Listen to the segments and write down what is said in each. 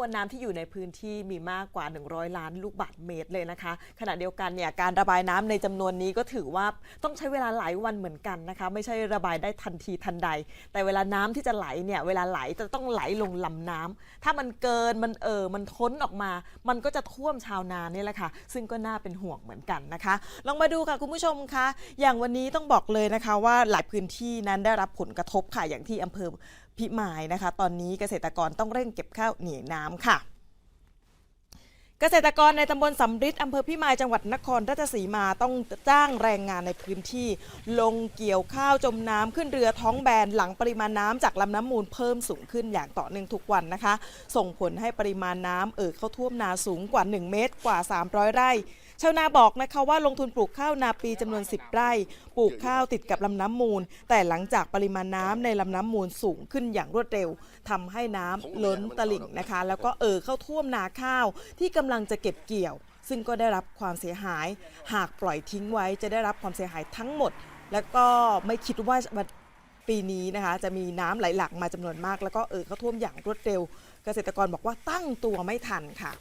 มวลน้ำที่อยู่ในพื้นที่มีมากกว่า 100 ล้านลูกบาศก์เมตรเลยนะคะ ขณะเดียวกันเนี่ยการระบายน้ำในจำนวนนี้ก็ถือว่าต้องใช้เวลาหลายวันเหมือนกันนะคะ ไม่ใช่ระบายได้ทันทีทันใด แต่เวลาน้ำที่จะไหลเนี่ยเวลาไหลจะต้องไหลลงลำน้ำถ้ามันเกินมันเอ่อมันท้นออกมา มันก็จะท่วมชาวนาเนี่ยแหละค่ะ ซึ่งก็น่าเป็นห่วงเหมือนกันนะคะ ลองมาดูค่ะคุณผู้ชมคะอย่างวันนี้ต้องบอกเลยนะคะว่าหลายพื้นที่นั้นได้รับผลกระทบค่ะอย่างที่อำเภอพิมายนะคะ ตอนนี้เกษตรกรต้องเร่งเก็บข้าวเหนียน้ำค่ะเกษตรกรในตำบลสำริดอำเภอพิมายจังหวัดนครราชสีมาต้องจ้างแรงงานในพื้นที่ ลงเกี่ยวข้าวจมน้ำขึ้นเรือท้องแบนหลังปริมาณน้ำจากลำน้ำมูลเพิ่มสูงขึ้นอย่างต่อเนื่องทุกวันนะคะ ส่งผลให้ปริมาณน้ำเอ่อเข้าท่วมนาสูงกว่า 1 เมตรกว่า 300 ไร่ ชาวนาบอกนะคะว่าลงทุนปลูกข้าวนาปีจำนวน 10 ไร่ ปลูกข้าวติดกับลำน้ำมูล แต่หลังจากปริมาณน้ำในลำน้ำมูลสูงขึ้นอย่างรวดเร็วทำให้น้ำล้นตลิ่งนะคะ แล้วก็เอ่อเข้าท่วมนาข้าวที่กำลังจะเก็บเกี่ยว ซึ่งก็ได้รับความเสียหาย หากปล่อยทิ้งไว้จะได้รับความเสียหายทั้งหมด แล้วก็ไม่คิดว่าปีนี้นะคะจะมีน้ำไหลหลากมาจำนวนมาก แล้วก็เอ่อเข้าท่วมอย่างรวดเร็ว เกษตรกรบอกว่าตั้งตัวไม่ทันค่ะ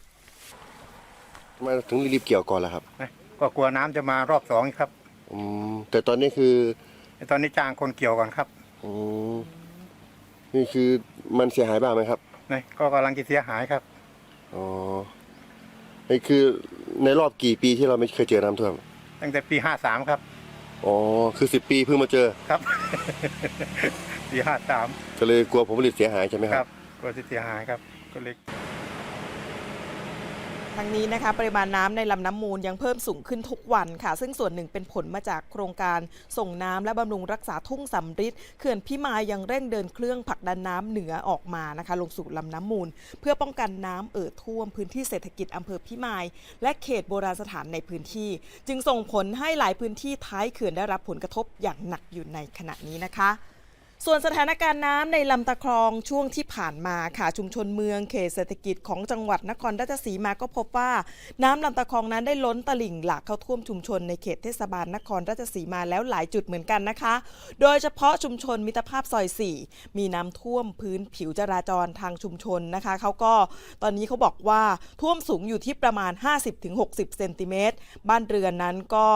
ทำไมถึงรีบเกี่ยวก่อนล่ะครับนะก็กลัวน้ำจะมารอบสองอีกครับอืมแต่ตอนนี้คือแต่ตอนนี้จ้างคนเกี่ยวก่อนครับอืมนี่คือมันเสียหายบ้างไหมครับนะก็กำลังจะเสียหายครับ อ๋อนี่คือในรอบกี่ปีที่เราไม่เคยเจอน้ำท่วมตั้งแต่ปีห้าสามครับอ๋อคือสิบปีเพิ่งมาเจอ ครับ ปีห้าสามก็เลยกลัวผลผลิตเสียหายใช่ไหมคครัรับบกลัวจะเสียหายครับ ก็เลย ทั้งนี้นะคะปริมาณน้ำในลำน้ำมูลยังเพิ่มสูงขึ้นทุกวันค่ะ ซึ่งส่วนหนึ่งเป็นผลมาจากโครงการส่งน้ำและบำรุงรักษาทุ่งสำริดเขื่อนพิมายยังเร่งเดินเครื่องผลักดันน้ำเหนือออกมานะคะ ลงสู่ลำน้ำมูล เพื่อป้องกันน้ำเอ่อท่วมพื้นที่เศรษฐกิจอำเภอพิมาย และเขตโบราณสถานในพื้นที่ จึงส่งผลให้หลายพื้นที่ท้ายเขื่อนได้รับผลกระทบอย่างหนักอยู่ในขณะนี้นะคะ ส่วนสถานการณ์น้ำในลำตะครองช่วงที่ผ่านมาค่ะชุมชนเมืองเขตเศรษฐกิจของจังหวัดนครราชสีมาก็พบว่าน้ำลำตะคองนั้นได้ล้นตลิ่งหลากเข้าท่วมชุมชนในเขตเทศบาลนครราชสีมาแล้วหลายจุดเหมือนกันนะคะ โดยเฉพาะชุมชนมิตรภาพซอย 4 มีน้ำท่วมพื้นผิวจราจรทางชุมชนนะคะเขาก็ตอนนี้เขาบอกว่าท่วมสูงอยู่ที่ประมาณ 50-60เซนติเมตรบ้านเรือนนั้นก็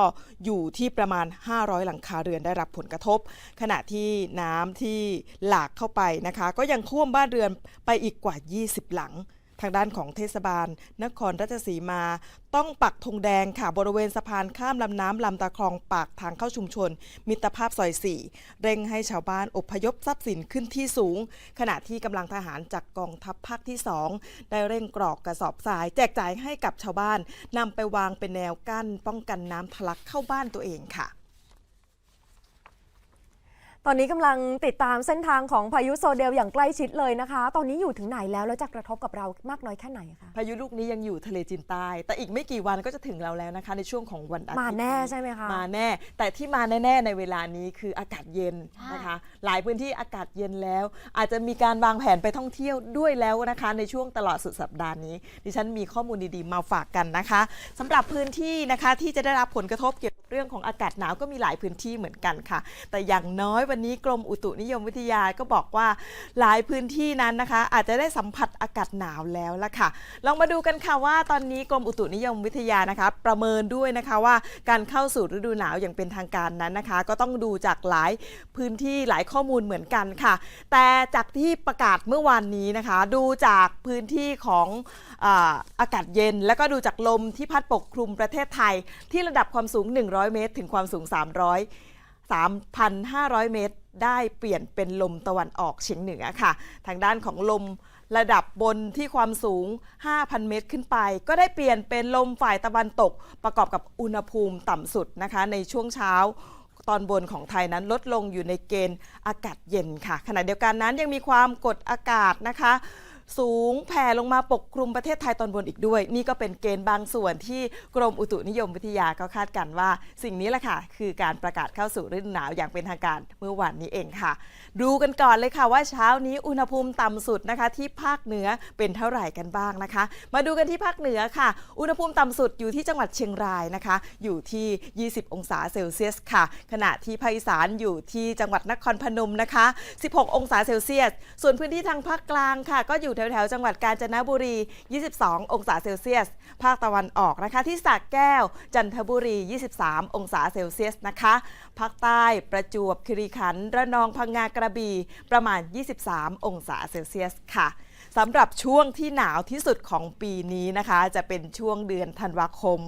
อยู่ที่ประมาณ 500 หลังคาเรือนได้รับผลกระทบ ขณะที่น้ำที่หลากเข้าไปนะคะ ก็ยังท่วมบ้านเรือนไปอีกกว่า 20 หลัง ทางด้านของเทศบาล นครราชสีมา ต้องปักธงแดงค่ะ บริเวณสะพานข้ามลำน้ำลำตะครองปากทางเข้าชุมชน มิตรภาพซอย 4 เร่งให้ชาวบ้านอพยพทรัพย์สินขึ้นที่สูง ขณะที่กำลังทหารจากกองทัพภาคที่ 2 ได้เร่งกรอกกระสอบทราย แจกจ่ายให้กับชาวบ้านนำไปวางเป็นแนวกั้นป้องกันน้ำทะลักเข้าบ้านตัวเองค่ะ ตอนนี้กำลังติดตามเส้นทางของพายุโซเดลอย่างใกล้ชิดเลยนะคะ ตอนนี้อยู่ถึงไหนแล้วแล้วจะกระทบกับเรามากน้อยแค่ไหนคะ พายุลูกนี้ยังอยู่ทะเลจีนใต้ แต่อีกไม่กี่วันก็จะถึงเราแล้วนะคะ ในช่วงของวันอาทิตย์ มาแน่ใช่ไหมคะ มาแน่ แต่ที่มาแน่ๆในเวลานี้คืออากาศเย็นนะคะ หลายพื้นที่อากาศเย็นแล้ว อาจจะมีการวางแผนไปท่องเที่ยวด้วยแล้วนะคะ ในช่วงตลอดสุดสัปดาห์นี้ ดิฉันมีข้อมูลดีๆมาฝากกันนะคะสำหรับพื้นที่นะคะที่จะได้รับผลกระทบเกี่ยวกับ เรื่องของอากาศหนาวก็มีหลายพื้นที่เหมือนกันค่ะ แต่อย่างน้อยวันนี้กรมอุตุนิยมวิทยาก็บอกว่าหลายพื้นที่นั้นนะคะ อาจจะได้สัมผัสอากาศหนาวแล้วละค่ะ ลองมาดูกันค่ะว่าตอนนี้กรมอุตุนิยมวิทยานะคะ ประเมินด้วยนะคะว่าการเข้าสู่ฤดูหนาวอย่างเป็นทางการนั้นนะคะ ก็ต้องดูจากหลายพื้นที่หลายข้อมูลเหมือนกันค่ะ แต่จากที่ประกาศเมื่อวานนี้นะคะ ดูจากพื้นที่ของอาอากาศเย็น แล้วก็ดูจากลมที่พัดปกคลุมประเทศไทย ที่ระดับความสูง 100เมตร ถึงความสูง 300 3,500 เมตร ได้เปลี่ยนเป็นลมตะวันออกเฉียงเหนือค่ะ ทางด้านของลมระดับบนที่ความสูง 5,000 เมตรขึ้นไป ก็ได้เปลี่ยนเป็นลมฝ่ายตะวันตก ประกอบกับอุณหภูมิต่ำสุดนะคะ ในช่วงเช้าตอนบนของไทยนั้นลดลงอยู่ในเกณฑ์อากาศเย็นค่ะ ขณะเดียวกันนั้นยังมีความกดอากาศนะคะ สูงแผ่ลงมาปกคลุมประเทศไทยตอนบนอีกด้วย นี่ก็เป็นเกณฑ์บางส่วนที่กรมอุตุนิยมวิทยาก็คาดกันว่า สิ่งนี้แหละค่ะ คือการประกาศเข้าสู่ฤดูหนาวอย่างเป็นทางการเมื่อวานนี้เองค่ะ ดูกันก่อนเลยค่ะว่าเช้านี้อุณหภูมิต่ำสุดนะคะ ที่ภาคเหนือเป็นเท่าไหร่กันบ้างนะคะ มาดูกันที่ภาคเหนือค่ะ อุณหภูมิต่ำสุดอยู่ที่จังหวัดเชียงรายนะคะ อยู่ที่ 20 องศาเซลเซียสค่ะ ขณะที่ภาคอีสานอยู่ที่จังหวัดนครพนมนะคะ 16 องศาเซลเซียส ส่วนพื้นที่ทางภาคกลางค่ะ ก็อยู่อยู่แถวๆจังหวัดกาญจนบุรี 22 องศาเซลเซียส ภาคตะวันออกนะคะ ที่สระแก้ว จันทบุรี 23 องศาเซลเซียสนะคะ ภาคใต้ประจวบคีรีขันธ์ระนองพังงากระบี่ประมาณ 23 องศาเซลเซียสค่ะสำหรับช่วงที่หนาวที่สุดของปีนี้นะคะ จะเป็นช่วงเดือนธันวาคม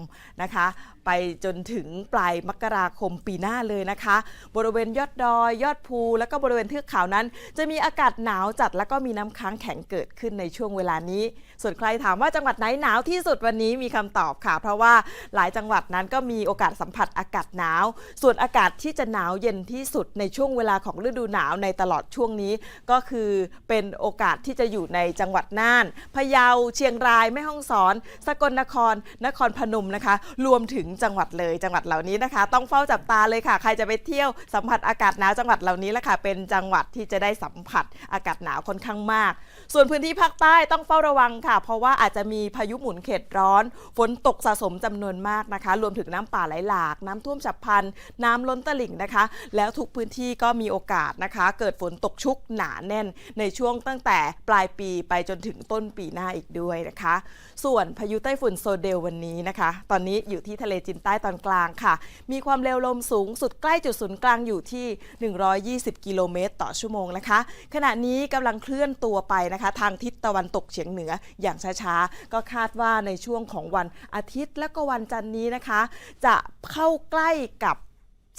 นะคะ ไปจนถึงปลายมกราคมปีหน้าเลยนะคะ บริเวณยอดดอย ยอดภู แล้วก็บริเวณเทือกเขานั้น จะมีอากาศหนาวจัดแล้วก็มีน้ำค้างแข็งเกิดขึ้นในช่วงเวลานี้ ส่วนใครถามว่าจังหวัดไหนหนาวที่สุดวันนี้มีคำตอบค่ะ เพราะว่าหลายจังหวัดนั้นก็มีโอกาสสัมผัสอากาศหนาว ส่วนอากาศที่จะหนาวเย็นที่สุดในช่วงเวลาของฤดูหนาวในตลอดช่วงนี้ ก็คือเป็นโอกาสที่จะอยู่ในจังหวัดน่านพะเยาเชียงรายแม่ฮ่องสอน สกลนคร นครพนมนะคะ รวมถึงจังหวัดเลยจังหวัดเหล่านี้นะคะ ต้องเฝ้าจับตาเลยค่ะ ใครจะไปเที่ยวสัมผัสอากาศหนาวจังหวัดเหล่านี้แหละค่ะ เป็นจังหวัดที่จะได้สัมผัสอากาศหนาวค่อนข้างมาก ส่วนพื้นที่ภาคใต้ต้องเฝ้าระวังค่ะ เพราะว่าอาจจะมีพายุหมุนเขตร้อน ฝนตกสะสมจำนวนมากนะคะ รวมถึงน้ำป่าไหลหลาก น้ำท่วมฉับพลัน น้ำล้นตลิ่งนะคะ แล้วทุกพื้นที่ก็มีโอกาสนะคะ เกิดฝนตกชุกหนาแน่น ในช่วงตั้งแต่ปลายปีไปจนถึงต้นปีหน้าอีกด้วยนะคะ ส่วนพายุไต้ฝุ่นโซเดลวันนี้นะคะ ตอนนี้อยู่ที่ทะเลจีนใต้ตอนกลางค่ะ มีความเร็วลมสูงสุดใกล้จุดศูนย์กลางอยู่ที่ 120 กิโลเมตรต่อชั่วโมงนะคะ ขณะนี้กำลังเคลื่อนตัวไปนะคะ ทางทิศตะวันตกเฉียงเหนืออย่างช้าๆ ก็คาดว่าในช่วงของวันอาทิตย์และก็วันจันทร์นี้นะคะ จะเข้าใกล้กับ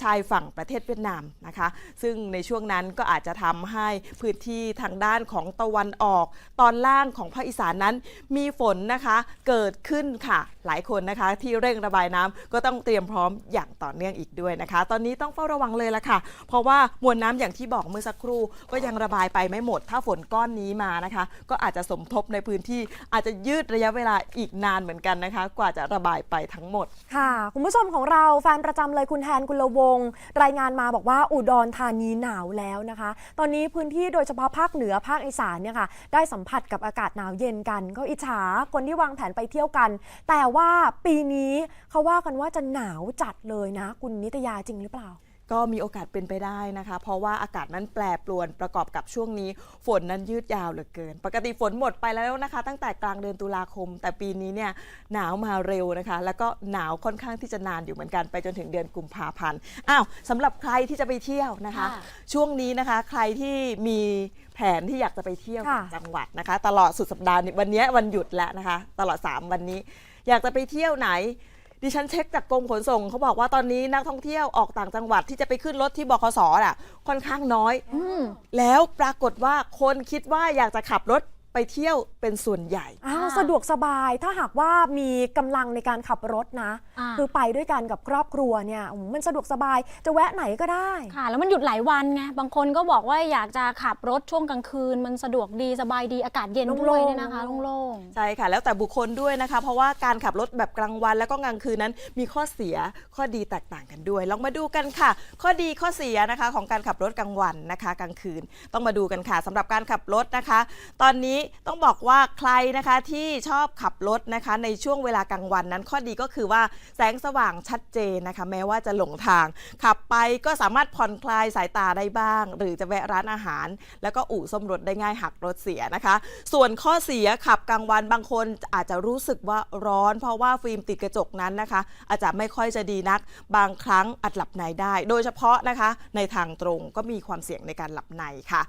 ชายฝั่งประเทศเวียดนามนะคะ ซึ่งในช่วงนั้นก็อาจจะทำให้พื้นที่ทางด้านของตะวันออก ตอนล่างของภาคอีสานนั้น มีฝนนะคะเกิดขึ้นค่ะ หลายคนนะคะ ที่เร่งระบายน้ำก็ต้องเตรียมพร้อมอย่างต่อเนื่องอีกด้วยนะคะ ตอนนี้ต้องเฝ้าระวังเลยละค่ะ เพราะว่ามวลน้ำอย่างที่บอกเมื่อสักครู่ ก็ยังระบายไปไม่หมด ถ้าฝนก้อนนี้มานะคะ ก็อาจจะสมทบในพื้นที่อาจจะยืดระยะเวลาอีกนานเหมือนกันนะคะ กว่าจะระบายไปทั้งหมดค่ะ คุณผู้ชมของเราแฟนประจำเลยคุณแทนกุลวงศ์รายงานมาบอกว่าอุดรธานีหนาวแล้วนะคะ ตอนนี้พื้นที่โดยเฉพาะภาคเหนือภาคอีสานเนี่ยค่ะได้สัมผัสกับอากาศหนาวเย็นกัน ก็อิจฉาคนที่วางแผนไปเที่ยวกัน แต่ว่าปีนี้เขาว่ากันว่าจะหนาวจัดเลยนะ คุณนิตยาจริงหรือเปล่า ก็มีโอกาสเป็นไปได้นะคะ เพราะว่าอากาศนั้นแปรปรวนประกอบกับช่วงนี้ ฝนนั้นยืดยาวเหลือเกิน ปกติฝนหมดไปแล้วนะคะ ตั้งแต่กลางเดือนตุลาคม แต่ปีนี้เนี่ยหนาวมาเร็วนะคะ แล้วก็หนาวค่อนข้างที่จะนานอยู่เหมือนกันไปจนถึงเดือนกุมภาพันธ์อ้าวสำหรับใครที่จะไปเที่ยวนะคะค่ะช่วงนี้นะคะ ใครที่มีแผนที่อยากจะไปเที่ยวค่ะต่างจังหวัดนะคะ ตลอดสุดสัปดาห์นี้วันนี้วันหยุดแล้วนะคะ ตลอด 3 วันนี้ อยากจะไปเที่ยวไหน ดิฉันเช็คจากกรมขนส่งเขาบอกว่าตอนนี้นักท่องเที่ยวออกต่างจังหวัดที่จะไปขึ้นรถที่บขสอะ ค่อนข้างน้อยอืมแล้วปรากฏว่าคนคิดว่าอยากจะขับรถ ไปเที่ยวเป็นส่วนใหญ่ อ้าวค่ะสะดวกสบายถ้าหากว่ามีกำลังในการขับรถนะ อ่า คือไปด้วยกันกับครอบครัวเนี่ยอืมมันสะดวกสบายจะแวะไหนก็ได้ ค่ะ แล้วมันหยุดหลายวันไง บางคนก็บอกว่าอยากจะขับรถช่วงกลางคืน มันสะดวกดีสบายดีอากาศเย็นด้วยโล่งๆ เนี่ยนะคะโล่ง ใช่ค่ะ แล้วแต่บุคคลด้วยนะคะ เพราะว่าการขับรถแบบกลางวันแล้วก็กลางคืนนั้น มีข้อเสียข้อดีแตกต่างกันด้วย ลองมาดูกันค่ะ ข้อดีข้อเสียนะคะของการขับรถกลางวันนะคะ กลางคืนต้องมาดูกันค่ะสำหรับการขับรถนะคะ ตอนนี้ต้องบอกว่าใครนะคะที่ชอบขับรถนะคะ ในช่วงเวลากลางวันนั้นข้อดีก็คือว่าแสงสว่างชัดเจนนะคะ แม้ว่าจะหลงทาง ขับไปก็สามารถผ่อนคลายสายตาได้บ้าง หรือจะแวะร้านอาหาร แล้วก็อู่ซ่อมรถได้ง่ายหักรถเสียนะคะ ส่วนข้อเสียขับกลางวันบางคนอาจจะรู้สึกว่าร้อน เพราะว่าฟิล์มติดกระจกนั้นนะคะ อาจจะไม่ค่อยจะดีนัก บางครั้งอาจหลับในได้ โดยเฉพาะนะคะในทางตรงก็มีความเสี่ยงในการหลับในค่ะ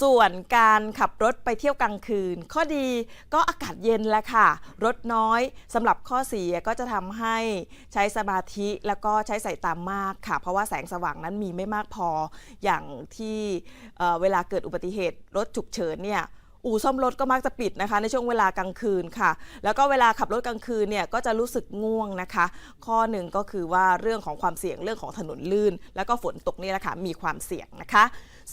ส่วนการขับรถไปเที่ยวกลางคืน ข้อดีก็อากาศเย็นแหละค่ะ รถน้อยสำหรับข้อเสียก็จะทำให้ใช้สมาธิแล้วก็ใช้สายตามากค่ะ เพราะว่าแสงสว่างนั้นมีไม่มากพออย่างที่เเวลาเกิดอุบัติเหตุรถฉุกเฉินเนี่ยอู่ซ่อมรถก็มักจะปิดนะคะ ในช่วงเวลากลางคืนค่ะ แล้วก็เวลาขับรถกลางคืนเนี่ยก็จะรู้สึกง่วงนะคะ ข้อหนึ่งก็คือว่าเรื่องของความเสี่ยงเรื่องของถนนลื่น แล้วก็ฝนตกนี่แหละค่ะมีความเสี่ยงนะคะ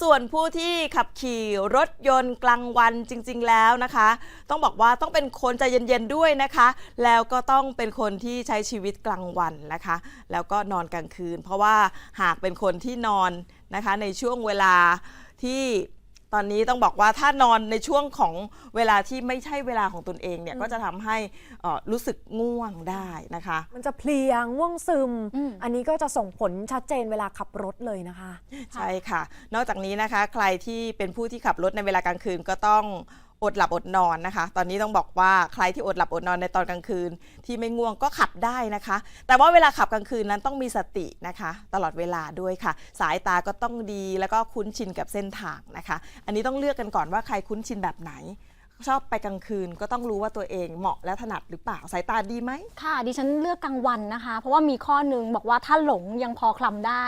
ส่วนผู้ที่ขับขี่รถยนต์กลางวันจริง ๆ แล้วนะคะ ต้องบอกว่าต้องเป็นคนใจเย็นๆด้วยนะคะ แล้วก็ต้องเป็นคนที่ใช้ชีวิตกลางวันนะคะ แล้วก็นอนกลางคืน เพราะว่าหากเป็นคนที่นอนนะคะในช่วงเวลาที่ ตอนนี้ต้องบอกว่าถ้านอนในช่วงของเวลาที่ไม่ใช่เวลาของตนเองเนี่ยก็จะทำให้เอ่อรู้สึกง่วงได้นะคะ มันจะเพลียง่วงซึม อืม อันนี้ก็จะส่งผลชัดเจนเวลาขับรถเลยนะคะ ใช่ค่ะ นอกจากนี้นะคะ ใครที่เป็นผู้ที่ขับรถในเวลากลางคืนก็ต้อง อดหลับอดนอนนะคะ ตอนนี้ต้องบอกว่าใครที่อดหลับอดนอนในตอนกลางคืน ที่ไม่ง่วงก็ขับได้นะคะ แต่ว่าเวลาขับกลางคืนนั้นต้องมีสตินะคะ ตลอดเวลาด้วยค่ะ สายตาก็ต้องดีแล้วก็คุ้นชินกับเส้นทางนะคะ อันนี้ต้องเลือกกันก่อนว่าใครคุ้นชินแบบไหน ชอบไปกลางคืนก็ต้องรู้ว่าตัวเองเหมาะและถนัดหรือเปล่าสายตาดีไหม ค่ะ ดิฉันเลือกกลางวันนะคะ เพราะว่ามีข้อหนึงบอกว่าถ้าหลงยังพอคลำได้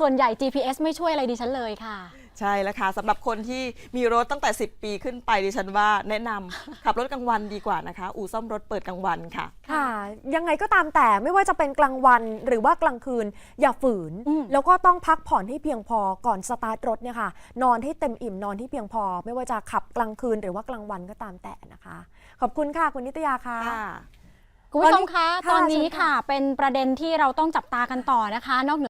ส่วนใหญ่ GPS ไม่ช่วยอะไรดิฉันเลยค่ะ ใช่แล้วค่ะสำหรับคนที่มีรถตั้งแต่ 10 ปีขึ้นไปดิฉันว่าแนะนำ ขับรถกลางวันดีกว่านะคะ อู่ซ่อมรถเปิดกลางวันค่ะ ค่ะ ยังไงก็ตามแต่ไม่ว่าจะเป็นกลางวันหรือว่ากลางคืน อย่าฝืน อืม แล้วก็ต้องพักผ่อนให้เพียงพอก่อนสตาร์ทรถเนี่ยค่ะ นอนให้เต็มอิ่มนอนให้เพียงพอ ไม่ว่าจะขับกลางคืนหรือว่ากลางวันก็ตามแต่นะคะ ขอบคุณค่ะคุณนิตยาค่ะ ค่ะ คุณผู้ชมคะค่ะตอนนี้เชิญค่ะ ค่ะ เป็นประเด็นที่เราต้องจับตากันต่อนะคะ นอกเหนือ